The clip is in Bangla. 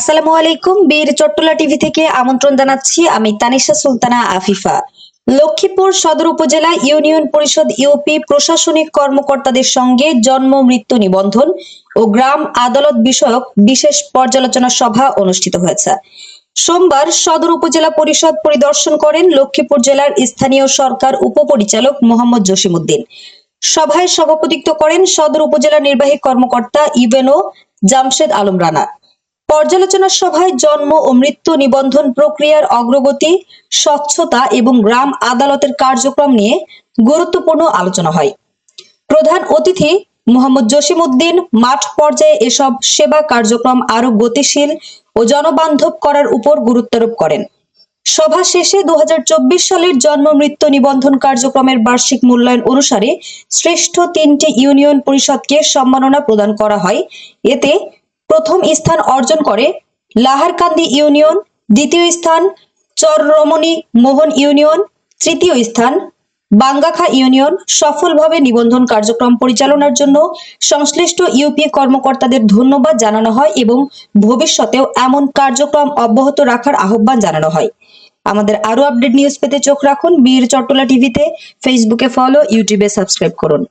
আসসালামু আলাইকুম, বীর চট্টলা টিভি থেকে আমন্ত্রণ জানাচ্ছি আমি তানিশা সুলতানা আফিফা। লক্ষ্মীপুর সদর উপজেলা ইউনিয়ন পরিষদ ইউপি প্রশাসনিক কর্মকর্তাদের সঙ্গে জন্ম মৃত্যু নিবন্ধন ও গ্রাম আদালত বিষয়ক বিশেষ পর্যালোচনা সভা অনুষ্ঠিত হয়েছে। সোমবার সদর উপজেলা পরিষদ পরিদর্শন করেন লক্ষ্মীপুর জেলার স্থানীয় সরকার উপপরিচালক মোহাম্মদ জসিমউদ্দিন। সভায় সভাপতিত্ব করেন সদর উপজেলা নির্বাহী কর্মকর্তা ইভেনো জামশেদ আলম রানা। পর্যালোচনা সভায় জন্ম ও মৃত্যু নিবন্ধন প্রক্রিয়ার অগ্রগতি, স্বচ্ছতা এবং গ্রাম আদালতের কার্যক্রম নিয়ে গুরুত্বপূর্ণ আলোচনা হয়। প্রধান অতিথি মোহাম্মদ জসিমউদ্দিন, মাঠ পর্যায়ে এসব সেবা কার্যক্রম আরও গতিশীল ও জনবান্ধব করার উপর গুরুত্বারোপ করেন। সভা শেষে দু হাজার চব্বিশ সালের জন্ম মৃত্যু নিবন্ধন কার্যক্রমের বার্ষিক মূল্যায়ন অনুসারে শ্রেষ্ঠ তিনটি ইউনিয়ন পরিষদকে সম্মাননা প্রদান করা হয়। এতে প্রথম স্থান অর্জন করে লাহারকান্দি ইউনিয়ন, দ্বিতীয় স্থান চররমণী মোহন ইউনিয়ন, তৃতীয় স্থান বাঙ্গাখা ইউনিয়ন সফলভাবে নিবন্ধন কার্যক্রম পরিচালনার জন্য সংশ্লিষ্ট ইউপি কর্মকর্তাদের ধন্যবাদ জানানো হয় এবং ভবিষ্যতেও এমন কার্যক্রম অব্যাহত রাখার আহ্বান জানানো হয়। আমাদের আরও আপডেট নিউজ পেতে চোখ রাখুন। বীর চট্টলা টিভিতে, ফেসবুকে ফলো, ইউটিউবে সাবস্ক্রাইব করুন।